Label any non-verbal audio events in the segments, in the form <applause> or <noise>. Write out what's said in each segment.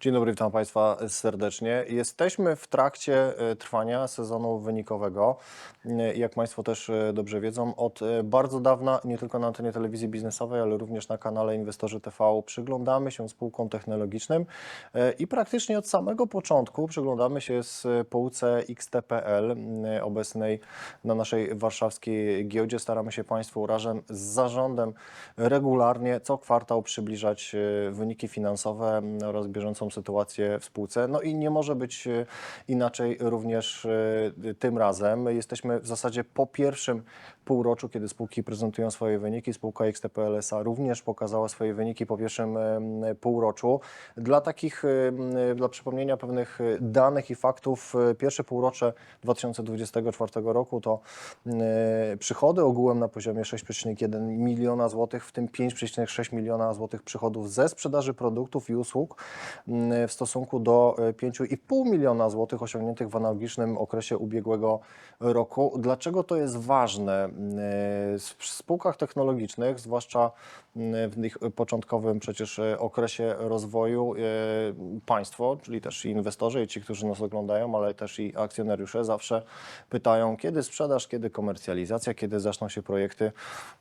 Dzień dobry, witam Państwa serdecznie. Jesteśmy w trakcie e, trwania sezonu wynikowego. E, Jak Państwo też e, dobrze wiedzą, od bardzo dawna, nie tylko na antenie telewizji biznesowej, ale również na kanale Inwestorzy TV przyglądamy się spółkom technologicznym i praktycznie od samego początku przyglądamy się spółce XTPL obecnej na naszej warszawskiej giełdzie. Staramy się Państwu razem z zarządem regularnie co kwartał przybliżać wyniki finansowe oraz bieżącą sytuację w spółce. No i nie może być e, inaczej również e, tym razem. Jesteśmy w zasadzie po pierwszym półroczu, kiedy spółki prezentują swoje wyniki. Spółka XTPL S.A. również pokazała swoje wyniki po pierwszym półroczu. Dla takich, em, dla przypomnienia pewnych e, danych i faktów, e, pierwsze półrocze 2024 roku to e, przychody ogółem na poziomie 6,1 miliona złotych, w tym 5,6 miliona złotych przychodów ze sprzedaży produktów i usług w stosunku do e, 5,5 miliona złotych osiągniętych w analogicznym okresie ubiegłego roku. Dlaczego to jest ważne? E, W spółkach technologicznych, zwłaszcza w ich początkowym przecież e, okresie rozwoju, e, państwo, czyli też inwestorzy, i ci, którzy nas oglądają, ale też i akcjonariusze zawsze pytają, kiedy sprzedaż, kiedy komercjalizacja, kiedy zaczną się projekty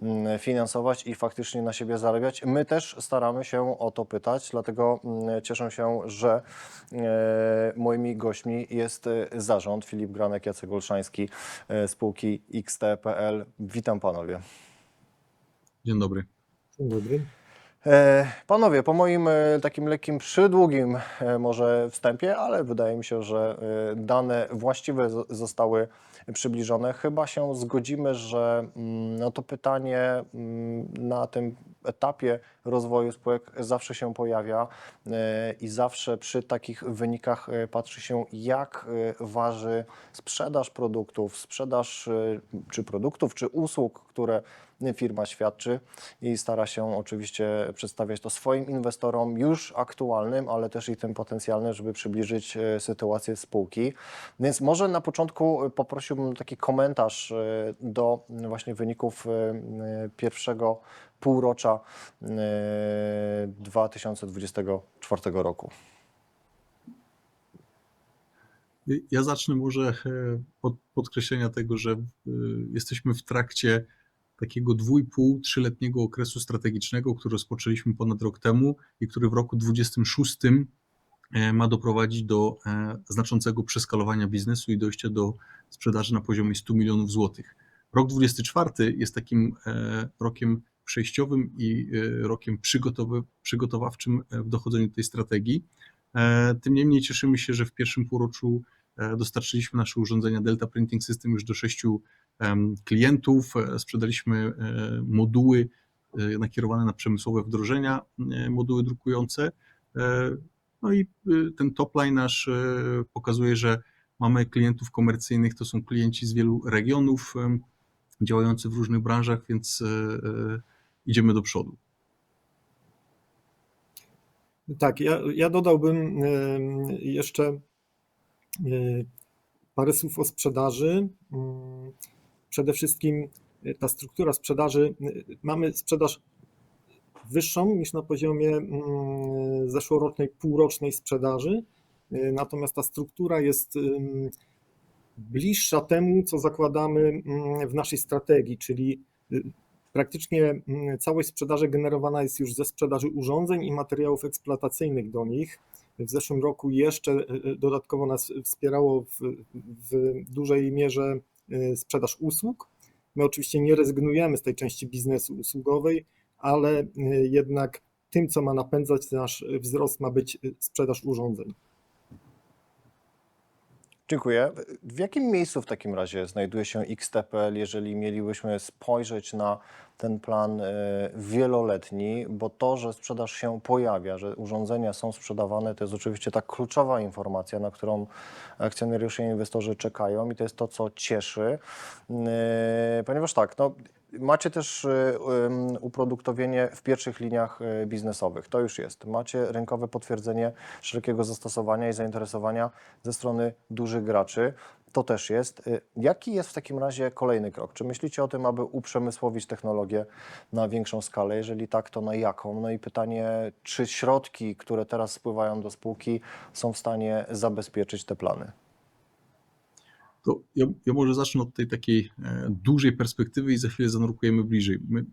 mm, finansować i faktycznie na siebie zarabiać. My też staramy się o to pytać, dlatego mm, cieszę się, że e, moimi gośćmi jest zarząd Filip Granek, Jacek Olszański spółki XT.pl. Witam panowie. Dzień dobry. Dzień dobry. E, Panowie, po moim e, takim lekkim, przydługim e, może wstępie, ale wydaje mi się, że dane właściwe zo- zostały przybliżone. Chyba się zgodzimy, że mm, no to pytanie mm, na tym etapie rozwoju spółek zawsze się pojawia i zawsze przy takich wynikach patrzy się, jak waży sprzedaż produktów, sprzedaż czy produktów, czy usług, które firma świadczy i stara się oczywiście przedstawiać to swoim inwestorom już aktualnym, ale też i tym potencjalnym, żeby przybliżyć e, sytuację spółki. Więc może na początku poprosiłbym taki komentarz e, do właśnie wyników e, pierwszego półrocza e, 2024 roku. Ja zacznę może od podkreślenia tego, że jesteśmy w trakcie takiego dwójpół, trzyletniego okresu strategicznego, który rozpoczęliśmy ponad rok temu i który w roku 26 e, ma doprowadzić do e, znaczącego przeskalowania biznesu i dojścia do sprzedaży na poziomie 100 milionów złotych. Rok 24 jest takim e, rokiem przejściowym i rokiem przygotowawczym w dochodzeniu do tej strategii. Tym niemniej cieszymy się, że w pierwszym półroczu dostarczyliśmy nasze urządzenia Delta Printing System już do sześciu klientów. E, Sprzedaliśmy e, moduły e, nakierowane na przemysłowe wdrożenia, e, moduły drukujące. E, No i e, ten topline nasz e, pokazuje, że mamy klientów komercyjnych, to są klienci z wielu regionów, działający w różnych branżach, więc e, e, idziemy do przodu. Tak, ja, ja dodałbym jeszcze e, parę słów o sprzedaży. Mm, Przede wszystkim e, ta struktura sprzedaży, e, mamy sprzedaż wyższą niż na poziomie mm, zeszłorocznej, półrocznej sprzedaży, natomiast ta struktura jest bliższa temu, co zakładamy mm, w naszej strategii, czyli y, praktycznie całość sprzedaży generowana jest już ze sprzedaży urządzeń i materiałów eksploatacyjnych do nich. W zeszłym roku jeszcze y, y, dodatkowo nas wspierało w, w dużej mierze y, sprzedaż usług. My oczywiście nie rezygnujemy z tej części biznesu usługowej, ale jednak tym, co ma napędzać nasz wzrost, ma być sprzedaż urządzeń. Dziękuję. W jakim miejscu w takim razie znajduje się XTPL, jeżeli mielibyśmy spojrzeć na ten plan e, wieloletni, bo to, że sprzedaż się pojawia, że urządzenia są sprzedawane, to jest oczywiście ta kluczowa informacja, na którą akcjonariusze i inwestorzy czekają i to jest to, co cieszy, E, ponieważ tak, no, Macie też y, ym, uproduktowienie w pierwszych liniach y, biznesowych. To już jest. Macie rynkowe potwierdzenie szerokiego zastosowania i zainteresowania ze strony dużych graczy. to też jest. Y, Jaki jest w takim razie kolejny krok? Czy myślicie o tym, aby uprzemysłowić technologię na większą skalę? Jeżeli tak, to na jaką? No i pytanie, czy środki, które teraz spływają do spółki, są w stanie zabezpieczyć te plany? To ja, ja może zacznę od tej takiej e, dużej perspektywy i za chwilę zanurkujemy bliżej. My,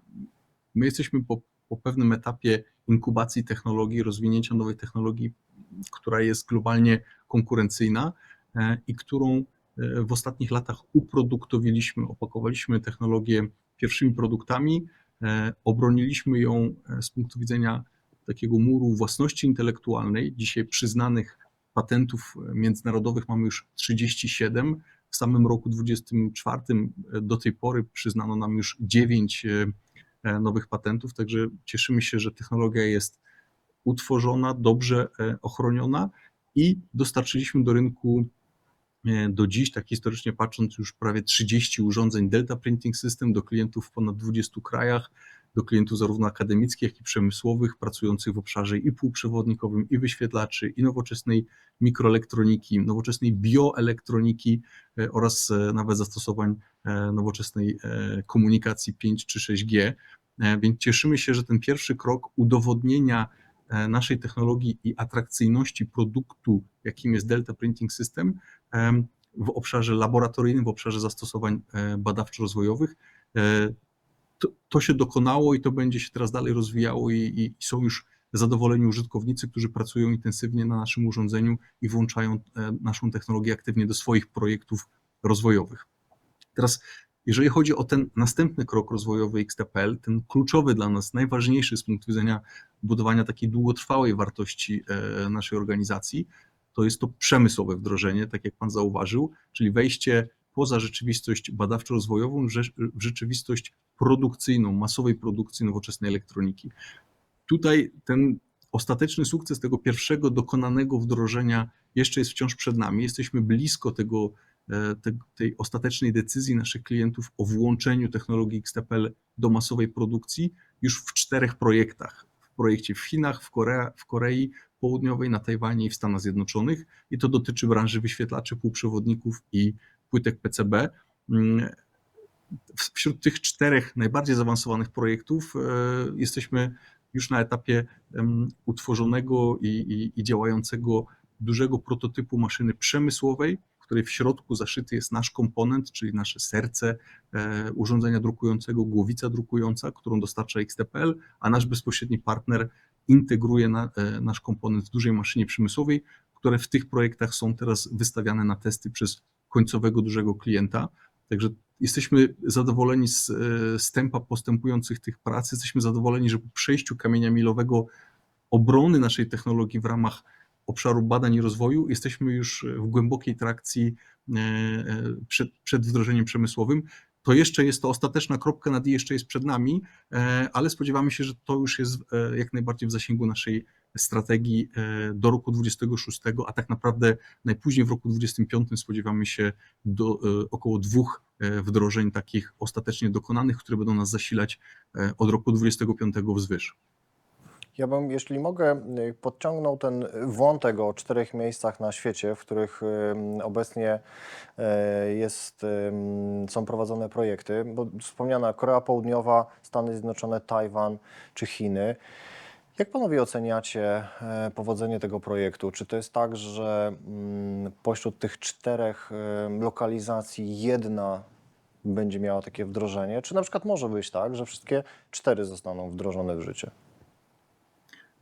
my jesteśmy po, po pewnym etapie inkubacji technologii, rozwinięcia nowej technologii, która jest globalnie konkurencyjna e, i którą e, w ostatnich latach uproduktowiliśmy, opakowaliśmy technologię pierwszymi produktami, obroniliśmy ją z punktu widzenia takiego muru własności intelektualnej. Dzisiaj przyznanych patentów międzynarodowych mamy już 37. W samym roku 2024 do tej pory przyznano nam już 9 e, nowych patentów, także cieszymy się, że technologia jest utworzona, dobrze e, ochroniona i dostarczyliśmy do rynku e, do dziś, tak historycznie patrząc, już prawie 30 urządzeń Delta Printing System do klientów w ponad 20 krajach, do klientów zarówno akademickich, jak i przemysłowych, pracujących w obszarze i półprzewodnikowym, i wyświetlaczy, i nowoczesnej mikroelektroniki, nowoczesnej bioelektroniki e, oraz e, nawet zastosowań e, nowoczesnej komunikacji 5 czy 6G. E, Więc cieszymy się, że ten pierwszy krok udowodnienia naszej technologii i atrakcyjności produktu, jakim jest Delta Printing System, em, w obszarze laboratoryjnym, w obszarze zastosowań badawczo-rozwojowych. To, to się dokonało i to będzie się teraz dalej rozwijało i, i są już zadowoleni użytkownicy, którzy pracują intensywnie na naszym urządzeniu i włączają e, naszą technologię aktywnie do swoich projektów rozwojowych. Teraz, jeżeli chodzi o ten następny krok rozwojowy XTPL, ten kluczowy dla nas, najważniejszy z punktu widzenia budowania takiej długotrwałej wartości e, naszej organizacji, to jest to przemysłowe wdrożenie, tak jak Pan zauważył, czyli wejście poza rzeczywistość badawczo-rozwojową w rzeczywistość produkcyjną, masowej produkcji nowoczesnej elektroniki. Tutaj ten ostateczny sukces tego pierwszego dokonanego wdrożenia jeszcze jest wciąż przed nami. Jesteśmy blisko tego, e, te, tej ostatecznej decyzji naszych klientów o włączeniu technologii XTPL do masowej produkcji już w czterech projektach. W projekcie w Chinach, w, Korea, w Korei Południowej, na Tajwanie i w Stanach Zjednoczonych. I to dotyczy branży wyświetlaczy, półprzewodników i płytek PCB. Wśród tych czterech najbardziej zaawansowanych projektów e, jesteśmy już na etapie utworzonego i, i, i działającego dużego prototypu maszyny przemysłowej, w której w środku zaszyty jest nasz komponent, czyli nasze serce e, urządzenia drukującego, głowica drukująca, którą dostarcza XTPL, a nasz bezpośredni partner integruje na, e, nasz komponent w dużej maszynie przemysłowej, które w tych projektach są teraz wystawiane na testy przez końcowego dużego klienta. Także jesteśmy zadowoleni z, e, z tempa postępujących tych prac. Jesteśmy zadowoleni, że po przejściu kamienia milowego obrony naszej technologii w ramach obszaru badań i rozwoju jesteśmy już w głębokiej trakcji e, e, przed, przed wdrożeniem przemysłowym. To jeszcze jest to ostateczna kropka nad i jeszcze jest przed nami, ale spodziewamy się, że to już jest jak najbardziej w zasięgu naszej strategii e, do roku 26, a tak naprawdę najpóźniej w roku 25 spodziewamy się do e, około dwóch e, wdrożeń takich ostatecznie dokonanych, które będą nas zasilać od roku 25 wzwyż. Ja bym, jeśli mogę, podciągnął ten wątek o czterech miejscach na świecie, w których obecnie jest, są prowadzone projekty, bo wspomniana Korea Południowa, Stany Zjednoczone, Tajwan czy Chiny. Jak panowie oceniacie e, powodzenie tego projektu? Czy to jest tak, że mm, pośród tych czterech em, lokalizacji jedna będzie miała takie wdrożenie? Czy na przykład może być tak, że wszystkie cztery zostaną wdrożone w życie?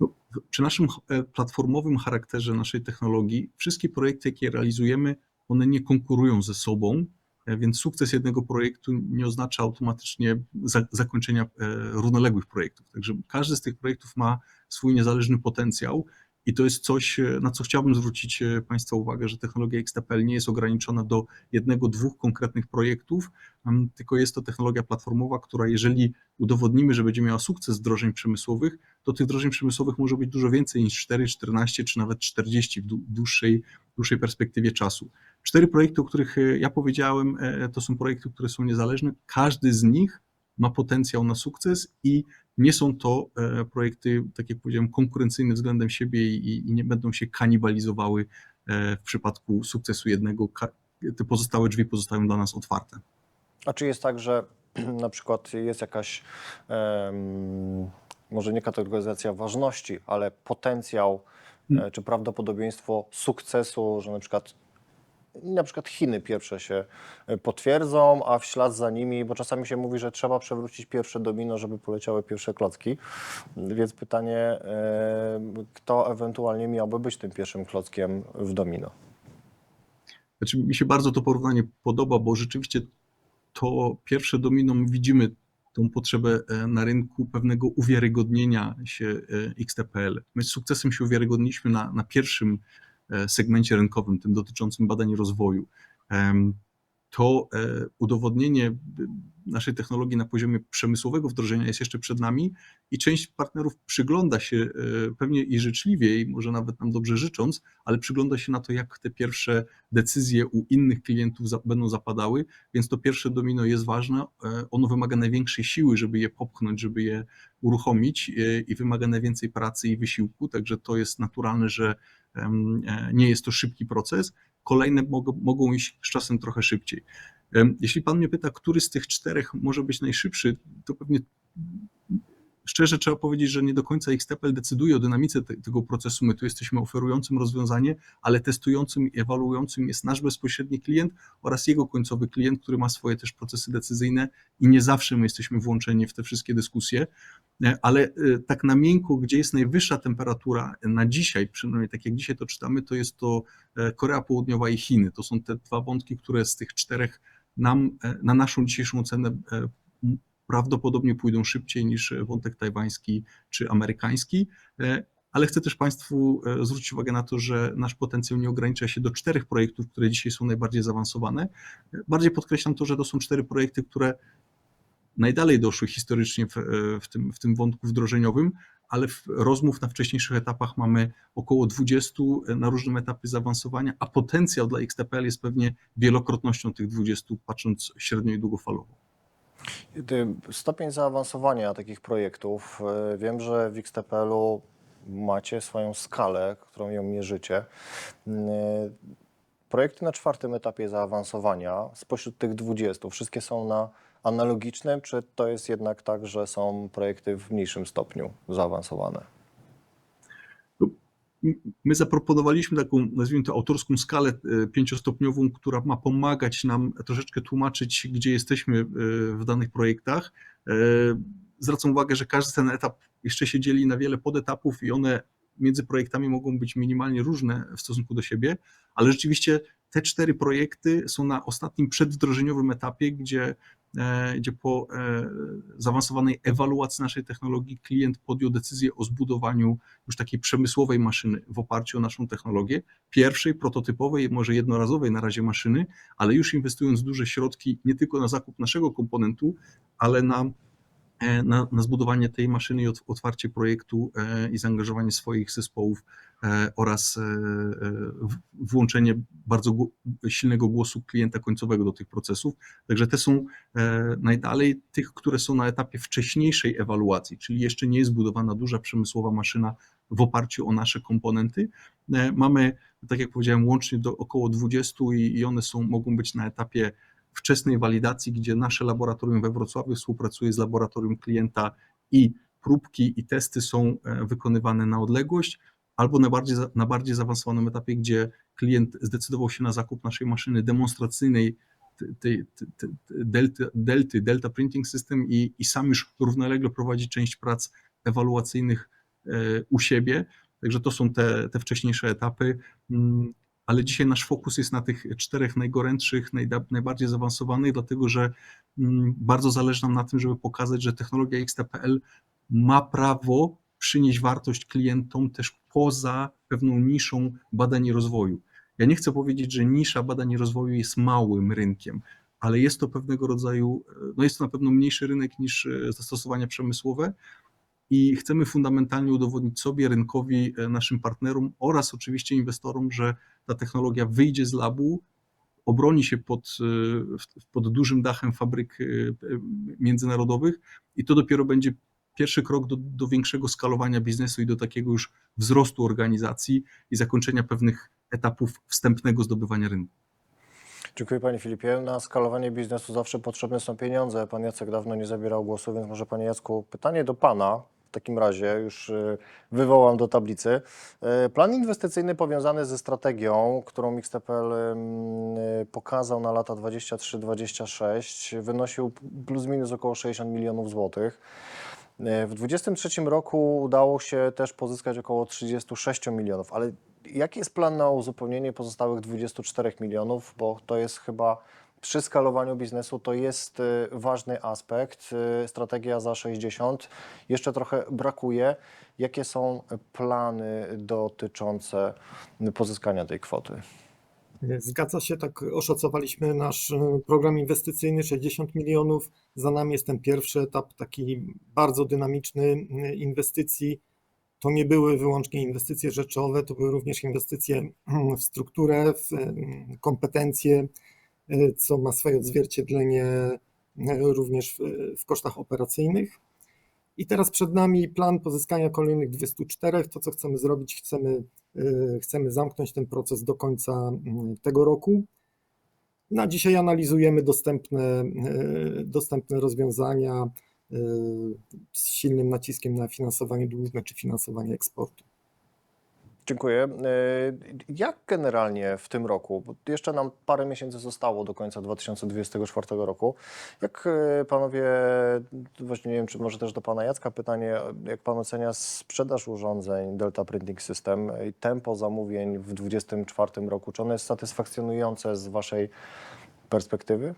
No, Przy naszym e, platformowym charakterze naszej technologii, wszystkie projekty, jakie realizujemy, one nie konkurują ze sobą, e, więc sukces jednego projektu nie oznacza automatycznie za, zakończenia e, równoległych projektów. Także każdy z tych projektów ma swój niezależny potencjał i to jest coś, e, na co chciałbym zwrócić e, Państwa uwagę, że technologia XTPL nie jest ograniczona do jednego, dwóch konkretnych projektów, tylko jest to technologia platformowa, która jeżeli udowodnimy, że będzie miała sukces wdrożeń przemysłowych, to tych wdrożeń przemysłowych może być dużo więcej niż 4, 14 czy nawet 40 w dłu- dłuższej, dłuższej perspektywie czasu. Cztery projekty, o których e, ja powiedziałem, e, to są projekty, które są niezależne. Każdy z nich ma potencjał na sukces i nie są to e, projekty, tak jak powiedziałem, konkurencyjne względem siebie i, i nie będą się kanibalizowały e, w przypadku sukcesu jednego. Te pozostałe drzwi pozostają dla nas otwarte. A czy jest tak, że <clears throat> na przykład jest jakaś, może nie kategoryzacja ważności, ale potencjał e, czy prawdopodobieństwo sukcesu, że na przykład na przykład Chiny pierwsze się e, potwierdzą, a w ślad za nimi, bo czasami się mówi, że trzeba przewrócić pierwsze domino, żeby poleciały pierwsze klocki. Więc pytanie, e, kto ewentualnie miałby być tym pierwszym klockiem w domino? Znaczy, mi się bardzo to porównanie podoba, bo rzeczywiście to pierwsze domino my widzimy tą potrzebę e, na rynku pewnego uwiarygodnienia się XTPL. My z sukcesem się uwiarygodniliśmy na, na pierwszym segmencie rynkowym, tym dotyczącym badań i rozwoju. To e, udowodnienie naszej technologii na poziomie przemysłowego wdrożenia jest jeszcze przed nami i część partnerów przygląda się e, pewnie i życzliwie, i może nawet nam dobrze życząc, ale przygląda się na to, jak te pierwsze decyzje u innych klientów będą zapadały, więc to pierwsze domino jest ważne. E, Ono wymaga największej siły, żeby je popchnąć, żeby je uruchomić i wymaga najwięcej pracy i wysiłku, także to jest naturalne, że nie jest to szybki proces. Kolejne mogą, iść z czasem trochę szybciej. Jeśli pan mnie pyta, który z tych czterech może być najszybszy, to pewnie szczerze trzeba powiedzieć, że nie do końca XTPL decyduje o dynamice te, tego procesu. My tu jesteśmy oferującym rozwiązanie, ale testującym i ewaluującym jest nasz bezpośredni klient oraz jego końcowy klient, który ma swoje też procesy decyzyjne i nie zawsze my jesteśmy włączeni w te wszystkie dyskusje. E, Ale e, tak na miękko, gdzie jest najwyższa temperatura na dzisiaj, przynajmniej tak jak dzisiaj to czytamy, to jest to e, Korea Południowa i Chiny. To są te dwa wątki, które z tych czterech nam, e, na naszą dzisiejszą ocenę e, m- prawdopodobnie pójdą szybciej niż wątek tajwański czy amerykański. E, Ale chcę też Państwu e, zwrócić uwagę na to, że nasz potencjał nie ogranicza się do czterech projektów, które dzisiaj są najbardziej zaawansowane. E, Bardziej podkreślam to, że to są cztery projekty, które najdalej doszły historycznie w, w, tym, w tym wątku wdrożeniowym, ale rozmów na wcześniejszych etapach mamy około 20 na różnym etapie zaawansowania, a potencjał dla XTPL jest pewnie wielokrotnością tych 20, patrząc średnio i długofalowo. Stopień zaawansowania takich projektów, e, wiem, że w XTPL-u macie swoją skalę, którą ją mierzycie. E, Projekty na czwartym etapie zaawansowania, spośród tych 20, wszystkie są na analogicznym, czy to jest jednak tak, że są projekty w mniejszym stopniu zaawansowane? My zaproponowaliśmy taką, nazwijmy to, autorską skalę e, pięciostopniową, która ma pomagać nam troszeczkę tłumaczyć, gdzie jesteśmy e, w danych projektach. E, Zwracam uwagę, że każdy ten etap jeszcze się dzieli na wiele podetapów i one między projektami mogą być minimalnie różne w stosunku do siebie, ale rzeczywiście te cztery projekty są na ostatnim przedwdrożeniowym etapie, gdzie, e, gdzie po e, zaawansowanej ewaluacji naszej technologii klient podjął decyzję o zbudowaniu już takiej przemysłowej maszyny w oparciu o naszą technologię, pierwszej, prototypowej, może jednorazowej na razie maszyny, ale już inwestując duże środki nie tylko na zakup naszego komponentu, ale na na, na zbudowanie tej maszyny i ot- otwarcie projektu e, i zaangażowanie swoich zespołów e, oraz e, e, włączenie bardzo silnego głosu klienta końcowego do tych procesów. Także te są e, najdalej tych, które są na etapie wcześniejszej ewaluacji, czyli jeszcze nie jest zbudowana duża przemysłowa maszyna w oparciu o nasze komponenty. E, Mamy, tak jak powiedziałem, łącznie do około 20 i, i one są, mogą być na etapie wczesnej walidacji, gdzie nasze laboratorium we Wrocławiu współpracuje z laboratorium klienta i próbki i testy są e, wykonywane na odległość, albo na bardziej, na bardziej zaawansowanym etapie, gdzie klient zdecydował się na zakup naszej maszyny demonstracyjnej, tej- delty, delty, Delta Printing System i, i sam już równolegle prowadzi część prac ewaluacyjnych e, u siebie. Także to są te, te wcześniejsze etapy. Ale dzisiaj nasz fokus jest na tych czterech najgorętszych, najbardziej zaawansowanych, dlatego że mm, bardzo zależy nam na tym, żeby pokazać, że technologia XTPL ma prawo przynieść wartość klientom też poza pewną niszą badań i rozwoju. Ja nie chcę powiedzieć, że nisza badań i rozwoju jest małym rynkiem, ale jest to pewnego rodzaju, no jest to na pewno mniejszy rynek niż e, zastosowania przemysłowe, i chcemy fundamentalnie udowodnić sobie, rynkowi, e, naszym partnerom oraz oczywiście inwestorom, że ta technologia wyjdzie z labu, obroni się pod, e, pod dużym dachem fabryk e, międzynarodowych i to dopiero będzie pierwszy krok do, do większego skalowania biznesu i do takiego już wzrostu organizacji i zakończenia pewnych etapów wstępnego zdobywania rynku. Dziękuję Panie Filipie. Na skalowanie biznesu zawsze potrzebne są pieniądze. Pan Jacek dawno nie zabierał głosu, więc może Panie Jacku, pytanie do Pana. Takim razie już y, wywołam do tablicy. Y, Plan inwestycyjny powiązany ze strategią, którą Mixtepel ym, y, pokazał na lata 23-26, wynosił plus minus około 60 milionów złotych. W 2023 roku udało się też pozyskać około 36 milionów, ale jaki jest plan na uzupełnienie pozostałych 24 milionów, bo to jest chyba przy skalowaniu biznesu to jest y, ważny aspekt, y, strategia za 60, jeszcze trochę brakuje. Jakie są plany dotyczące pozyskania tej kwoty? Zgadza się, tak oszacowaliśmy nasz e, program inwestycyjny 60 milionów. Za nami jest ten pierwszy etap taki bardzo dynamiczny inwestycji. To nie były wyłącznie inwestycje rzeczowe, to były również inwestycje <clears throat> w strukturę, w kompetencje, co ma swoje odzwierciedlenie e, również w, kosztach operacyjnych. I teraz przed nami plan pozyskania kolejnych 24. To, co chcemy zrobić, chcemy, y, chcemy zamknąć ten proces do końca tego roku. Na dzisiaj analizujemy dostępne, y, dostępne rozwiązania z silnym naciskiem na finansowanie dłużne czy finansowanie eksportu. Dziękuję. Y, Jak generalnie w tym roku, bo jeszcze nam parę miesięcy zostało do końca 2024 roku, jak y, panowie, właśnie nie wiem, czy może też do pana Jacka pytanie, jak pan ocenia sprzedaż urządzeń Delta Printing System tempo zamówień w 2024 roku, czy ono jest satysfakcjonujące z waszej perspektywy?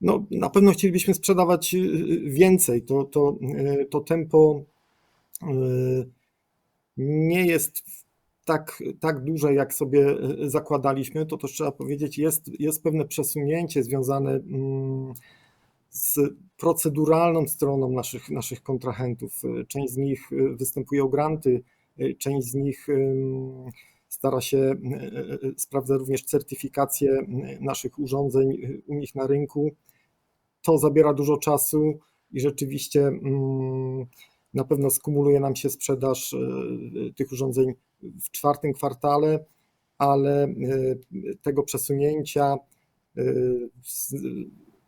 No, na pewno chcielibyśmy sprzedawać y, y, więcej. To, to, y, to tempo nie jest tak, tak duże, jak sobie y, zakładaliśmy. To też trzeba powiedzieć, jest, jest pewne przesunięcie związane mm, z proceduralną stroną naszych, naszych kontrahentów. Y, Część z nich y, występuje o granty, część z nich stara się, sprawdza również certyfikację naszych urządzeń u nich na rynku. To zabiera dużo czasu i rzeczywiście mm, na pewno skumuluje nam się sprzedaż y, tych urządzeń w czwartym kwartale, ale y, tego przesunięcia y,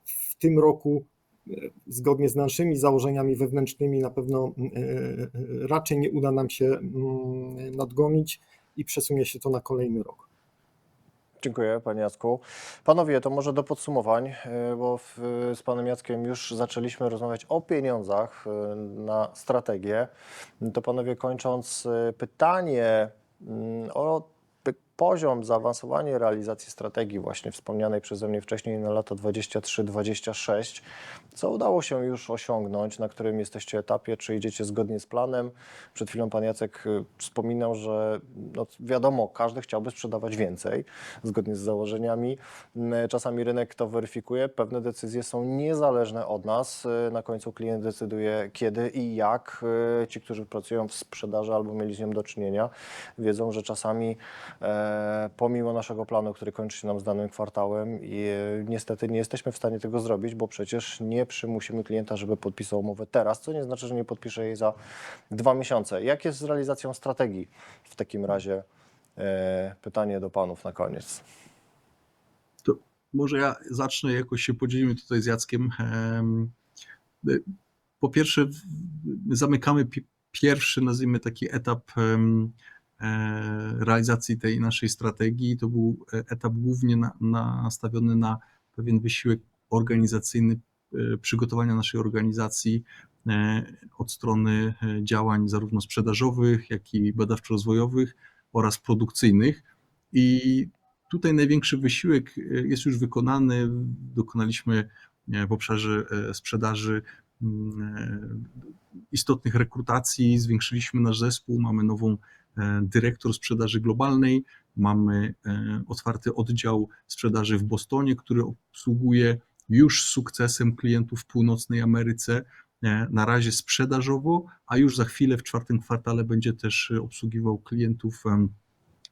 w- tym roku zgodnie z naszymi założeniami wewnętrznymi na pewno raczej nie uda nam się mm, nadgonić i przesunie się to na kolejny rok. Dziękuję, panie Jacku. Panowie, to może do podsumowań, y, bo w, z panem Jackiem już zaczęliśmy rozmawiać o pieniądzach y, na strategię. To panowie, kończąc, y, pytanie mm, o poziom, zaawansowanie realizacji strategii właśnie wspomnianej przeze mnie wcześniej na lata 23-26. Co udało się już osiągnąć, na którym jesteście etapie, czy idziecie zgodnie z planem? Przed chwilą pan Jacek y, wspominał, że no, wiadomo, każdy chciałby sprzedawać więcej, zgodnie z założeniami. Mm, Czasami rynek to weryfikuje, pewne decyzje są niezależne od nas. Y, Na końcu klient decyduje kiedy i jak. Y, Ci, którzy pracują w sprzedaży albo mieli z nią do czynienia, wiedzą, że czasami e, pomimo naszego planu, który kończy się nam z danym kwartałem, i, e, niestety nie jesteśmy w stanie tego zrobić, bo przecież nie przymusimy klienta, żeby podpisał umowę teraz, co nie znaczy, że nie podpisze jej za dwa miesiące. Jak jest z realizacją strategii w takim razie? E, pytanie do panów na koniec. To może ja zacznę, jakoś się podzielimy tutaj z Jackiem. Em, y, Po pierwsze, zamykamy pi- pierwszy, nazwijmy taki etap e, realizacji tej naszej strategii. To był e, etap głównie na, nastawiony na pewien wysiłek organizacyjny, e, przygotowania naszej organizacji e, od strony e, działań zarówno sprzedażowych, jak i badawczo-rozwojowych oraz produkcyjnych. I Tutaj największy wysiłek e, jest już wykonany. Dokonaliśmy e, w obszarze e, sprzedaży mm, e, istotnych rekrutacji, zwiększyliśmy nasz zespół, mamy nową e, dyrektor sprzedaży globalnej, mamy e, otwarty oddział sprzedaży w Bostonie, który obsługuje już z sukcesem klientów w północnej Ameryce, e, na razie sprzedażowo, a już za chwilę w czwartym kwartale będzie też e, obsługiwał klientów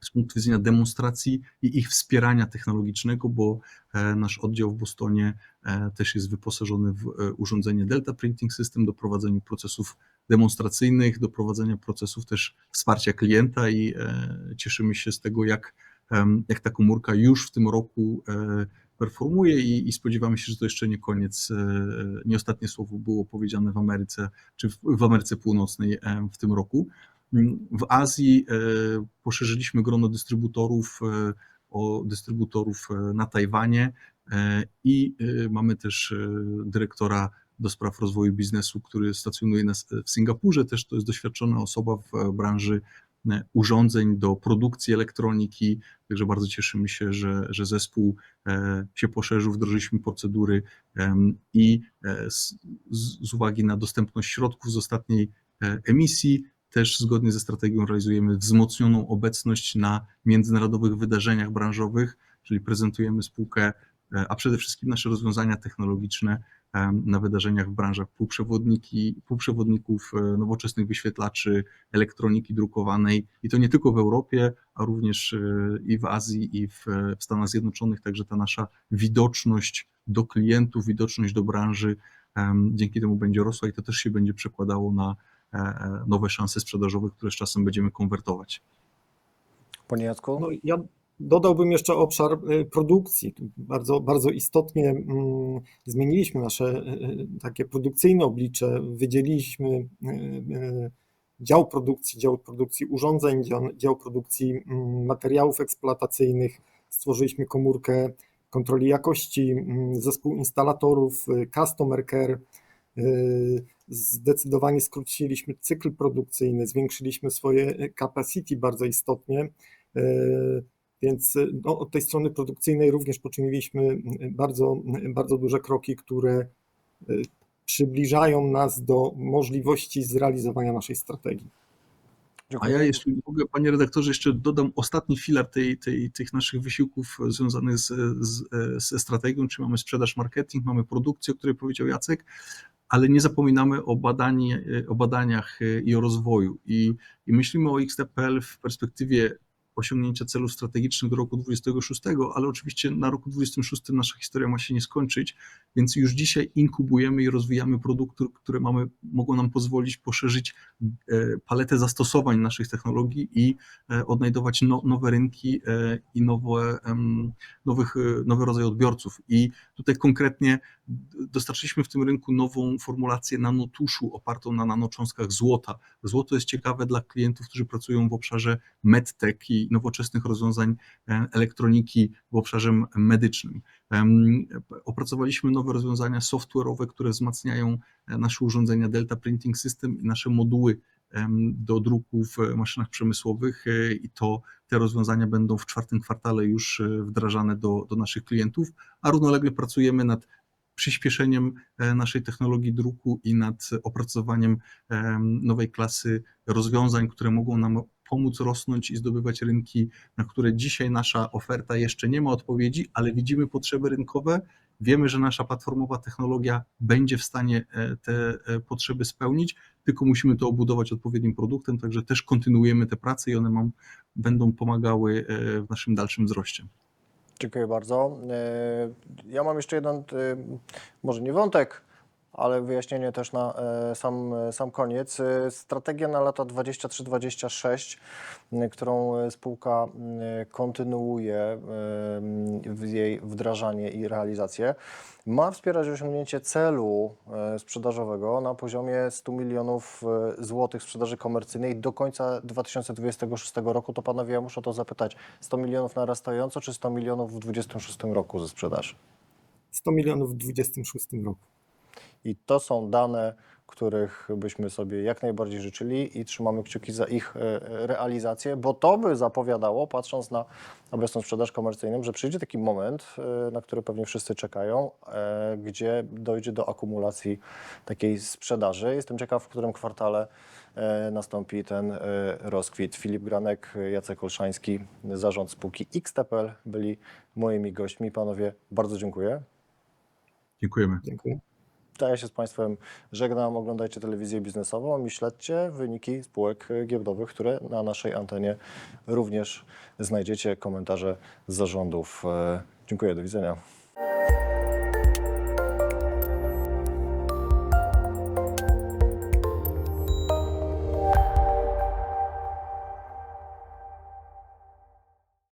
z punktu widzenia demonstracji i ich wspierania technologicznego, bo e, nasz oddział w Bostonie e, też jest wyposażony w e, urządzenie Delta Printing System do prowadzenia procesów demonstracyjnych, do prowadzenia procesów też wsparcia klienta i e, cieszymy się z tego, jak jak ta komórka już w tym roku e, performuje i, i spodziewamy się, że to jeszcze nie koniec, e, nie ostatnie słowo było powiedziane w Ameryce, czy w, w Ameryce Północnej w tym roku. W Azji poszerzyliśmy grono dystrybutorów o dystrybutorów na Tajwanie i mamy też dyrektora do spraw rozwoju biznesu, który stacjonuje w Singapurze. Też to jest doświadczona osoba w branży e, urządzeń do produkcji elektroniki, także bardzo cieszymy się, że, że zespół e, się poszerzył, wdrożyliśmy procedury i e, z, z uwagi na dostępność środków z ostatniej emisji, też zgodnie ze strategią realizujemy wzmocnioną obecność na międzynarodowych wydarzeniach branżowych, czyli prezentujemy spółkę, a przede wszystkim nasze rozwiązania technologiczne na wydarzeniach w branżach półprzewodniki, półprzewodników, e, nowoczesnych wyświetlaczy, elektroniki drukowanej i to nie tylko w Europie, a również e, i w Azji, i w, w Stanach Zjednoczonych, także ta nasza widoczność do klientów, widoczność do branży dzięki temu będzie rosła i to też się będzie przekładało na e, e, nowe szanse sprzedażowe, które z czasem będziemy konwertować. Panie Jacku? No, ja dodałbym jeszcze obszar y, produkcji. Bardzo, bardzo istotnie mm, zmieniliśmy nasze y, y, takie produkcyjne oblicze, wydzieliliśmy dział produkcji, dział produkcji urządzeń, dział, dział produkcji mm, materiałów eksploatacyjnych, stworzyliśmy komórkę kontroli jakości, mm, zespół instalatorów, customer care, zdecydowanie skróciliśmy cykl produkcyjny, zwiększyliśmy swoje capacity bardzo istotnie. Więc y, no, od tej strony produkcyjnej również poczyniliśmy y, bardzo, y, bardzo duże kroki, które przybliżają nas do możliwości zrealizowania naszej strategii. A Dziękuję. ja, jeśli mogę, panie redaktorze, jeszcze dodam ostatni filar tej, tej, tych naszych wysiłków związanych z, z, ze strategią, czyli mamy sprzedaż, marketing, mamy produkcję, o której powiedział Jacek, ale nie zapominamy o, badani, o badaniach i o rozwoju. I, i myślimy o XTPL w perspektywie osiągnięcia celów strategicznych do roku 26, ale oczywiście na roku 26 nasza historia ma się nie skończyć, więc już dzisiaj inkubujemy i rozwijamy produkty, które mamy, mogą nam pozwolić poszerzyć e, paletę zastosowań naszych technologii i e, odnajdować no, nowe rynki e, i nowe, nowych, nowy rodzaj odbiorców. I tutaj konkretnie dostarczyliśmy w tym rynku nową formulację nanotuszu opartą na nanocząstkach złota. Złoto jest ciekawe dla klientów, którzy pracują w obszarze medtech i nowoczesnych rozwiązań e, elektroniki w obszarze medycznym. Opracowaliśmy nowe rozwiązania software'owe, które wzmacniają e, nasze urządzenia Delta Printing System i nasze moduły do druku w maszynach przemysłowych e, i to te rozwiązania będą w czwartym kwartale już wdrażane do, do naszych klientów, a równolegle pracujemy nad przyspieszeniem naszej technologii druku i nad opracowaniem em, nowej klasy rozwiązań, które mogą nam pomóc rosnąć i zdobywać rynki, na które dzisiaj nasza oferta jeszcze nie ma odpowiedzi, ale widzimy potrzeby rynkowe. Wiemy, że nasza platformowa technologia będzie w stanie e, te e, potrzeby spełnić, tylko musimy to obudować odpowiednim produktem, także też kontynuujemy te prace i one mam, będą pomagały e, w naszym dalszym wzroście. Dziękuję bardzo. Ja mam jeszcze jeden, może nie wątek, ale wyjaśnienie też na e, sam, sam koniec. E, Strategia na lata 23-26, m, którą e, spółka kontynuuje e, w jej wdrażanie i realizację, ma wspierać osiągnięcie celu e, sprzedażowego na poziomie 100 milionów e, złotych sprzedaży komercyjnej do końca 2026 roku. To panowie, ja muszę to zapytać, 100 milionów narastająco, czy 100 milionów w 2026 roku ze sprzedaży? 100 milionów w 2026 roku. I to są dane, których byśmy sobie jak najbardziej życzyli i trzymamy kciuki za ich e, realizację, bo to by zapowiadało, patrząc na obecną sprzedaż komercyjną, że przyjdzie taki moment, e, na który pewnie wszyscy czekają, e, gdzie dojdzie do akumulacji takiej sprzedaży. Jestem ciekaw, w którym kwartale nastąpi ten rozkwit. Filip Granek, Jacek Olszański, zarząd spółki XTPL byli moimi gośćmi. Panowie, bardzo dziękuję. Dziękujemy. Dziękuję. To ja się z Państwem żegnam. Oglądajcie telewizję biznesową i śledźcie wyniki spółek giełdowych, które na naszej antenie również znajdziecie. Komentarze z zarządów. E, Dziękuję, do widzenia.